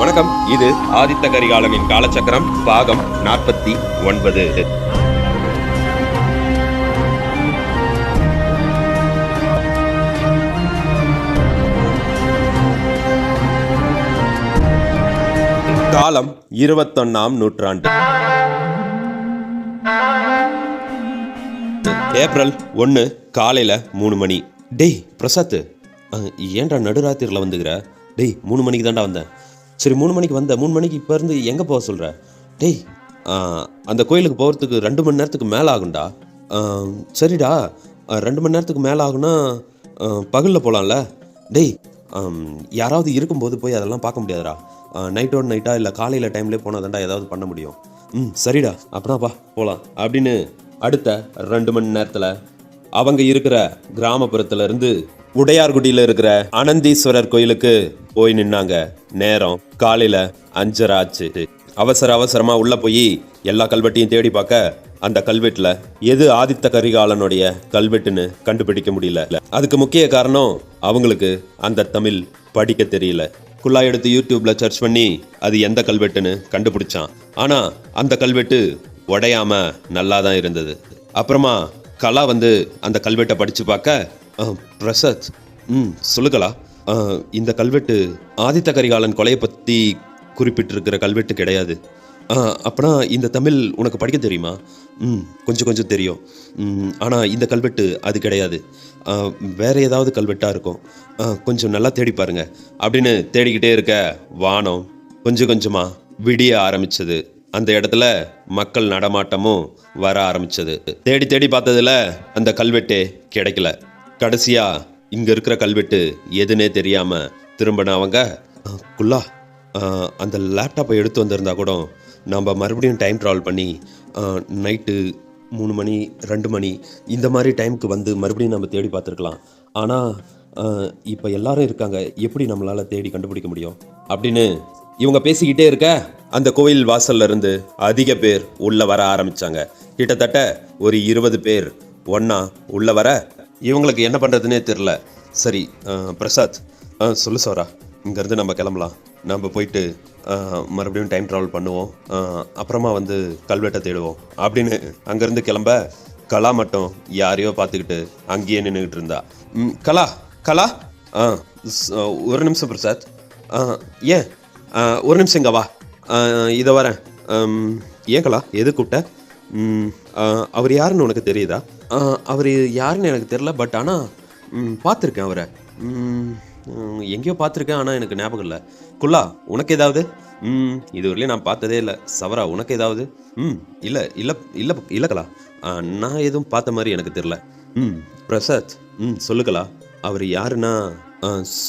வணக்கம். இது ஆதித்த கரிகாலனின் காலச்சக்கரம் பாகம் நாற்பத்தி ஒன்பது. காலம் இருபத்தொன்னாம் நூற்றாண்டு. ஏப்ரல் ஒன்று காலையில் மூணு மணி. டேய் பிரசாத் ஏன்டா நடுராத்திரியில் வந்துக்கிற? டேய் மூணு மணிக்கு தான்டா வந்தேன். சரி மூணு மணிக்கு வந்த மூணு மணிக்கு இப்போ இருந்து எங்கே போக சொல்கிற டேய் அந்த கோயிலுக்கு போகிறதுக்கு ரெண்டு மணி நேரத்துக்கு மேலே ஆகும்டா. சரிடா. ரெண்டு மணி நேரத்துக்கு மேலே ஆகுனா பகலில் போகலாம்ல டேய் யாராவது இருக்கும்போது போய் அதெல்லாம் பார்க்க முடியாதுடா. நைட்டோட நைட்டா இல்லை காலையில் டைம்லேயே போனால் தான்டா ஏதாவது பண்ண முடியும். ம் சரிடா. அப்படின்னாப்பா போகலாம் அப்படின்னு அடுத்த ரெண்டு மணி நேரத்தில் அவங்க இருக்கிற கிராமப்புறத்துலேருந்து உடையார்குடியில் இருக்கிற அனந்தீஸ்வரர் கோயிலுக்கு போய் நின்னாங்க. நேரம் காலையில அஞ்சரை ஆச்சு. அவசர அவசரமா உள்ள போய் எல்லா கல்வெட்டையும் தேடி பார்க்க அந்த கல்வெட்டுல எது ஆதித்த கரிகாலனுடைய கல்வெட்டுன்னு கண்டுபிடிக்க முடியல. அதுக்கு முக்கிய காரணம் அவங்களுக்கு அந்த தமிழ் படிக்க தெரியல. குள்ளா எடுத்து யூடியூப்ல சர்ச் பண்ணி அது எந்த கல்வெட்டுன்னு கண்டுபிடிச்சான். ஆனா அந்த கல்வெட்டு உடையாம நல்லா தான் இருந்தது. அப்புறமா கலா வந்து அந்த கல்வெட்டை படிச்சு பார்க்க பிரசாத் ம் சொல்லுங்களா. இந்த கல்வெட்டு ஆதித்த கரிகாலன் கொலையை பற்றி குறிப்பிட்டிருக்கிற கல்வெட்டு கிடையாது. அஹ், இந்த தமிழ் உனக்கு படிக்க தெரியுமா? ம் கொஞ்சம் கொஞ்சம் தெரியும். ஆனால் இந்த கல்வெட்டு அது கிடையாது. வேற ஏதாவது கல்வெட்டாக இருக்கும். கொஞ்சம் நல்லா தேடி பாருங்க. அப்படின்னு தேடிக்கிட்டே இருக்க வானம் கொஞ்சம் கொஞ்சமாக விடிய ஆரம்பித்தது அந்த இடத்துல மக்கள் நடமாட்டமும் வர ஆரம்பித்தது தேடி தேடி பார்த்ததுல அந்த கல்வெட்டே கிடைக்கல. கடைசியா இங்க இருக்கிற கல்வெட்டு எதுனே தெரியாம திரும்பின அவங்க குல்லா அந்த லேப்டாப்பை எடுத்து வந்திருந்தா கூட நம்ம மறுபடியும் டைம் ட்ராவல் பண்ணி நைட்டு மூணு மணி ரெண்டு மணி இந்த மாதிரி டைமுக்கு வந்து மறுபடியும் நம்ம தேடி பார்த்துருக்கலாம். ஆனால் இப்போ எல்லாரும் இருக்காங்க எப்படி நம்மளால் தேடி கண்டுபிடிக்க முடியும்? அப்படின்னு இவங்க பேசிக்கிட்டே இருக்க அந்த கோயில் வாசல்ல இருந்து அதிக பேர் உள்ளே வர ஆரம்பித்தாங்க கிட்டத்தட்ட ஒரு இருபது பேர் ஒன்றா உள்ளே வர இவங்களுக்கு என்ன பண்ணுறதுனே தெரில சரி பிரசாத் ஆ சொல்லு சோரா இங்கேருந்து நம்ம கிளம்பலாம். நம்ம போயிட்டு மறுபடியும் டைம் ட்ராவல் பண்ணுவோம். அப்புறமா வந்து கல்வெட்டை தேடுவோம். அப்படின்னு அங்கேருந்து கிளம்ப கலா மட்டும் யாரையோ பார்த்துக்கிட்டு அங்கேயே நின்றுக்கிட்டு இருந்தா. ம், கலா கலா ஆ ஒரு நிமிஷம் பிரசாத். ஆ, ஏன்? ஒரு நிமிஷம் இங்கே வா. இதை வரேன். ஏன் கலா எது கூப்பிட்ட? அவர் யாருன்னு உனக்கு தெரியுதா? அவர் யாருன்னு எனக்கு தெரியல பட் ஆனால் பார்த்துருக்கேன் அவரை. எங்கேயோ பார்த்துருக்கேன் ஆனால் எனக்கு ஞாபகம் இல்லை. குல்லா உனக்கு ஏதாவது? ம் இதுவரையிலும் நான் பார்த்ததே இல்லை. சவரா உனக்கு ஏதாவது? ம் இல்லை இல்லை இல்லை இல்லைக்கலா நான் எதுவும் பார்த்த மாதிரி எனக்கு தெரில ம் பிரசாத் ம் சொல்லுக்கலா அவர் யாருன்னா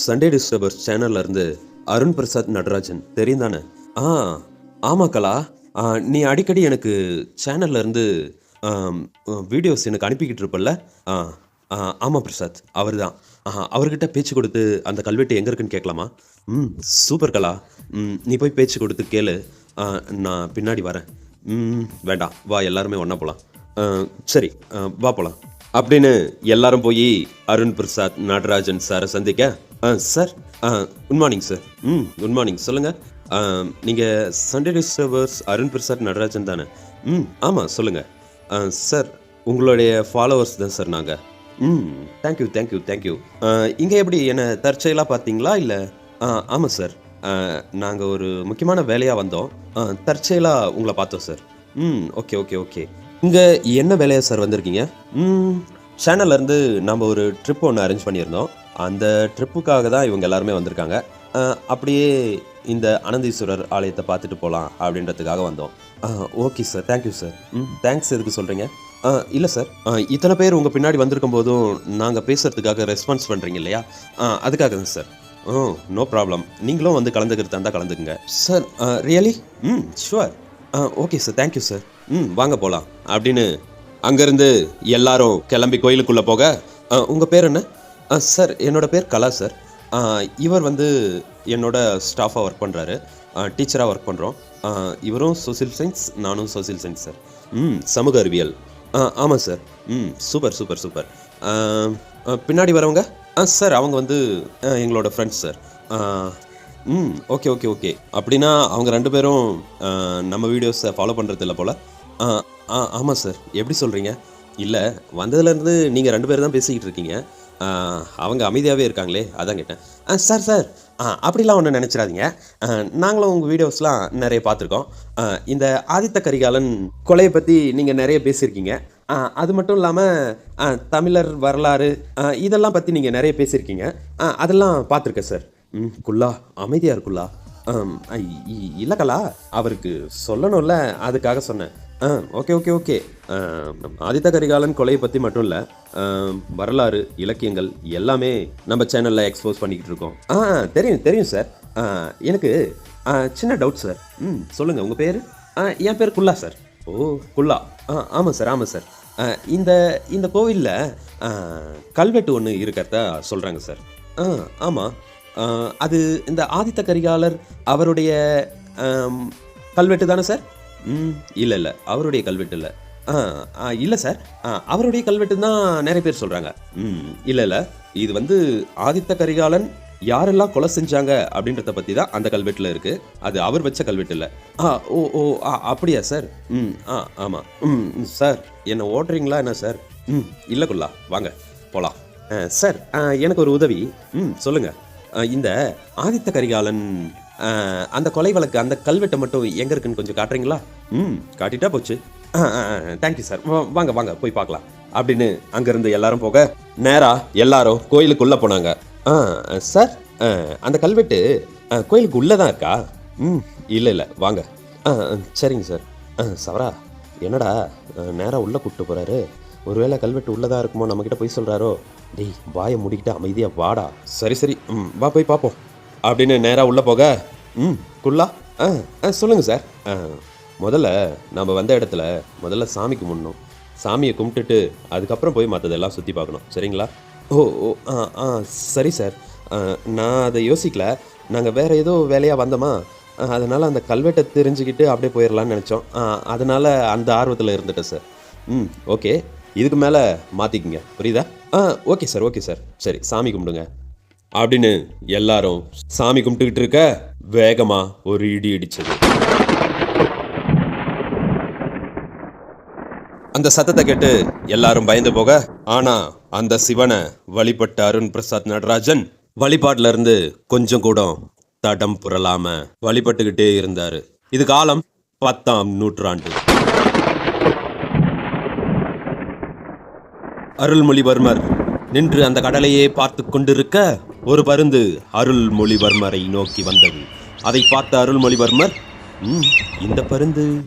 சண்டே டிஸ்டர்பர்ஸ் சேனல்லேருந்து அருண் பிரசாத் நடராஜன். தெரியும் தானே ஆ ஆமாக்கலா நீ அடிக்கடி எனக்கு சேனல்லேருந்து வீடியோஸ் எனக்கு அனுப்பிக்கிட்டு இருப்பல்ல? ஆ ஆ, ஆமாம் பிரசாத் அவர் தான் அவர்கிட்ட பேச்சு கொடுத்து அந்த கல்வெட்டு எங்கே இருக்குன்னு கேட்கலாமா? ம் சூப்பர் கலா. ம் நீ போய் பேச்சு கொடுத்து கேளு. நான் பின்னாடி வரேன். ம் வேண்டாம் வா எல்லாருமே ஒன்றா போகலாம் சரி ஆ, வா போகலாம் அப்படின்னு எல்லாரும் போய் அருண் பிரசாத் நடராஜன் சாரை சந்திக்க ஆ sir ah good morning sir hmm good morning சொல்லுங்கள் நீங்கள் சண்டே டிஸ்டர்பர்ஸ் அருண் பிரசாத் நடராஜன் தானே? ம் ஆமாம் சொல்லுங்கள் சார் உங்களுடைய ஃபாலோவர்ஸ் தான் சார் நாங்கள் ம் தேங்க்யூ தேங்க்யூ தேங்க்யூ இங்கே எப்படி என்னை தற்செயலாக பார்த்தீங்களா இல்லை? ஆமாம் சார். நாங்கள் ஒரு முக்கியமான வேலையாக வந்தோம். தற்செயலாக உங்களை பார்த்தோம் சார். ம் ஓகே ஓகே ஓகே. இங்கே என்ன வேலையாக சார் வந்திருக்கீங்க? ம் சேனல்லேருந்து நம்ம ஒரு ட்ரிப் ஒன்று அரேஞ்ச் பண்ணியிருந்தோம். அந்த ட்ரிப்புக்காக தான் இவங்க எல்லாருமே வந்திருக்காங்க. அப்படியே இந்த அனந்தீஸ்வரர் ஆலயத்தை பார்த்துட்டு போகலாம் அப்படின்றதுக்காக வந்தோம். Okay sir thank you sir ம் தேங்க்ஸ் எதுக்கு சொல்கிறீங்க இல்லை சார் இத்தனை பேர் உங்கள் பின்னாடி வந்திருக்கும் போதும் நாங்கள் பேசுகிறதுக்காக ரெஸ்பான்ஸ் பண்ணுறீங்க இல்லையா? அதுக்காக தான் சார் ஓ நோ ப்ராப்ளம் நீங்களும் வந்து கலந்துக்கிறதா இருந்தால் கலந்துக்குங்க. Sir really hmm sure okay sir thank you sir ம் வாங்க போகலாம் அப்படின்னு அங்கேருந்து எல்லாரும் கிளம்பி கோயிலுக்குள்ளே போக உங்கள் பேர் என்ன? ஆ, சார் என்னோட பேர் கலா சார் இவர் வந்து என்னோட ஸ்டாஃபாக ஒர்க் பண்ணுறாரு டீச்சராக ஒர்க் பண்ணுறோம் இவரும் சோசியல் சயின்ஸ் நானும் சோசியல் சயின்ஸ் சார் ம் சமூக அறிவியல். ஆ ஆமாம் சார் ம் சூப்பர் சூப்பர் சூப்பர் பின்னாடி வரவங்க? ஆ சார் அவங்க வந்து எங்களோட friends sir hmm okay okay okay அப்படின்னா அவங்க ரெண்டு பேரும் நம்ம வீடியோஸை ஃபாலோ பண்ணுறது இல்லை போல். ஆ ஆ ஆமாம் சார் எப்படி சொல்கிறீங்க இல்லை வந்ததுலேருந்து நீங்கள் ரெண்டு பேர் தான் பேசிக்கிட்டு இருக்கீங்க. அவங்க அமைதியாகவே இருக்காங்களே அதான் கேட்டேன். ஆ சார் சார். ஆ அப்படிலாம் ஒன்றும் நினச்சிடாதீங்க. நாங்களும் உங்கள் வீடியோஸ்லாம் நிறைய பார்த்துருக்கோம். இந்த ஆதித்த கரிகாலன் கொலையை பற்றி நீங்கள் நிறைய பேசியிருக்கீங்க. ஆ, அது மட்டும் இல்லாமல் தமிழர் வரலாறு ஆ, இதெல்லாம் பற்றி நீங்கள் நிறைய பேசியிருக்கீங்க. ஆ, அதெல்லாம் பார்த்துருக்கேன் சார். ம் குல்லா அமைதியாக இருக்குல்லா. ஆம், ஐ- இ- கலா அவருக்கு சொல்லணும்ல அதுக்காக சொன்னேன். ஆ okay okay okay. Aditha Karikalan கொலையை பற்றி மட்டும் இல்லை. வரலாறு இலக்கியங்கள் எல்லாமே நம்ம சேனலில் எக்ஸ்போஸ் பண்ணிக்கிட்டு இருக்கோம். ஆ தெரியும் தெரியும் சார் எனக்கு சின்ன டவுட் சார் ம் சொல்லுங்கள் உங்கள் பேர்? என் பேர் குல்லா சார் ஓ குல்லா. ஆ ஆமாம் சார் ஆமாம் சார் இந்த இந்த கோவிலில் கல்வெட்டு ஒன்று இருக்கிறதா சொல்கிறாங்க சார் ஆ ஆமாம் அது இந்த ஆதித்த கரிகாலர் அவருடைய கல்வெட்டு தானே சார் ம் இல்லை இல்லை. அவருடைய கல்வெட்டு இல்லை. ஆ ஆ, இல்லை சார். ஆ, அவருடைய கல்வெட்டு தான் நிறைய பேர் சொல்கிறாங்க ம் இல்லை இல்லை. இது வந்து ஆதித்த கரிகாலன் யாரெல்லாம் கொலை செஞ்சாங்க அப்படின்றத பற்றி தான் அந்த கல்வெட்டில் இருக்குது அது அவர் வச்ச கல்வெட்டு இல்லை. ஆ ஓ ஓ ஆ அப்படியா சார்? ம் ஆ ஆமாம் ம் ம், சார் என்னை ஓட்டுறீங்களா என்ன சார்? ம் இல்லை குல்லா. வாங்க போகலாம் சார் எனக்கு ஒரு உதவி. ம் சொல்லுங்கள் இந்த ஆதித்த கரிகாலன் அந்த கொலை வழக்கு அந்த கல்வெட்டை மட்டும் எங்கே இருக்குன்னு கொஞ்சம் காட்டுறீங்களா? ம் காட்டிட்டா போச்சு. தேங்க்யூ சார் வாங்க வாங்க போய் பார்க்கலாம். அப்படின்னு அங்கேருந்து எல்லாரும் போக நேராக எல்லாரும் கோயிலுக்குள்ளே போனாங்க. ஆ சார் ஆ, அந்த கல்வெட்டு ஆ, கோயிலுக்கு உள்ளே தான் இருக்கா? ம் இல்லை இல்லை வாங்க. ஆ ஆ, சரிங்க சார் ஆ சவரா என்னடா நேராக உள்ளே கூப்பிட்டு போகிறாரு ஒருவேளை கல்வெட்டு உள்ளதா இருக்குமோ நம்மக்கிட்ட போய் சொல்கிறாரோ டேய் வாயை முடிக்கிட்டு அமைதியாக வாடா. சரி சரி ம் வா போய் பார்ப்போம். அப்படின்னு நேராக உள்ளே போக ம் குல்லா. ஆ ஆ சொல்லுங்கள் சார். ஆ முதல்ல நம்ம வந்த இடத்துல முதல்ல சாமி கும்பிடணும். சாமியை கும்பிட்டுட்டு அதுக்கப்புறம் போய் மற்றதெல்லாம் சுற்றி பார்க்கணும். சரிங்களா? ஓ ஓ ஆ ஆ சரி சார். நான் அதை யோசிக்கல. நாங்கள் வேறு ஏதோ வேலையாக வந்தோமா? அதனால் அந்த கல்வெட்டை தெரிஞ்சுக்கிட்டு அப்படியே போயிடலான்னு நினச்சோம். அதனால் அந்த ஆர்வத்தில் இருந்துட்டேன் சார். ம் ஓகே. இதுக்கு மேலே மாற்றிக்குங்க புரியுதா? ஆ ஓகே சார் ஓகே சார். சரி சாமி கும்பிடுங்க. அப்படின்னு எல்லாரும் சாமி கும்பிட்டுக்கிட்டு இருக்க வேகமாக ஒரு இடி இடிச்சது. அந்த சத்தத்தை கேட்டு எல்லாரும் பயந்து போக ஆனா அந்த சிவனை வழிபட்ட அருண் பிரசாத் நடராஜன் வழிபாட்டுல இருந்து கொஞ்சம் கூட தடம் புரளாம வழிபட்டுக்கிட்டே இருந்தாரு. இது காலம் பத்தாம் நூற்றாண்டு. அருள்மொழிவர்மர் நின்று அந்த கடலையே பார்த்து கொண்டிருக்க ஒரு பருந்து அருள்மொழிவர்மரை நோக்கி வந்தது. அதை பார்த்த அருள்மொழிவர்மர் "ம், இந்த பருந்து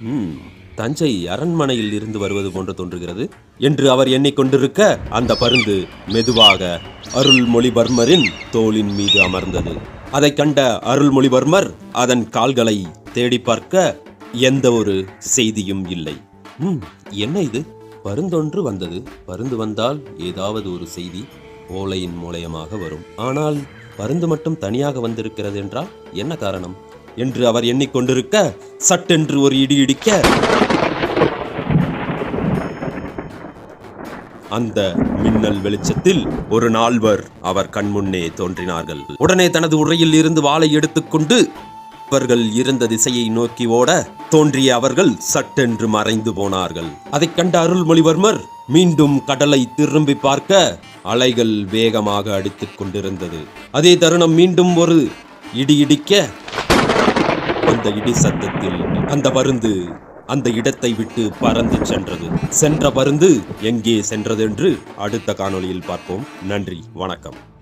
ம், தஞ்சை அரண்மனையில் இருந்து வருவது போன்று தோன்றுகிறது என்று அவர் எண்ணிக்கொண்டிருக்க அந்த பருந்து மெதுவாக அருள்மொழிவர்மரின் தோளின் மீது அமர்ந்தது. அதைக் கண்ட அருள்மொழிவர்மர் அதன் கால்களை தேடி பார்க்க எந்த ஒரு செய்தியும் இல்லை. ம் என்ன இது? பருந்தொன்று வந்தது. பருந்து வந்தால் ஏதாவது ஒரு செய்தி? ஓலையின் மூலயமாக வரும். ஆனால் பருந்து மட்டும் தனியாக வந்திருக்கிறது என்றால் என்ன காரணம்? என்று அவர் எண்ணிக்கொண்டிருக்க சட்டென்று ஒரு இடி இடிக்க அந்த மின்னல் வெளிச்சத்தில் ஒரு நால்வர் அவர் கண்முன்னே தோன்றினார்கள். உடனே தனது உரையில் இருந்து வாளை எடுத்துக்கொண்டு அவர்கள் இருந்த திசையை நோக்கி ஓட தோன்றிய அவர்கள் சட்டென்று மறைந்து போனார்கள். அதைக் கண்ட அருள்மொழிவர்மர் மீண்டும் கடலை திரும்பி பார்க்க அலைகள் வேகமாக அடித்துக் கொண்டிருந்தது. அதே தருணம் மீண்டும் ஒரு இடி இடிக்க அந்த இடி சத்தத்தில் அந்த பருந்து அந்த இடத்தை விட்டு பறந்து சென்றது. சென்ற பருந்து எங்கே சென்றது என்று அடுத்த காணொளியில் பார்ப்போம். நன்றி வணக்கம்.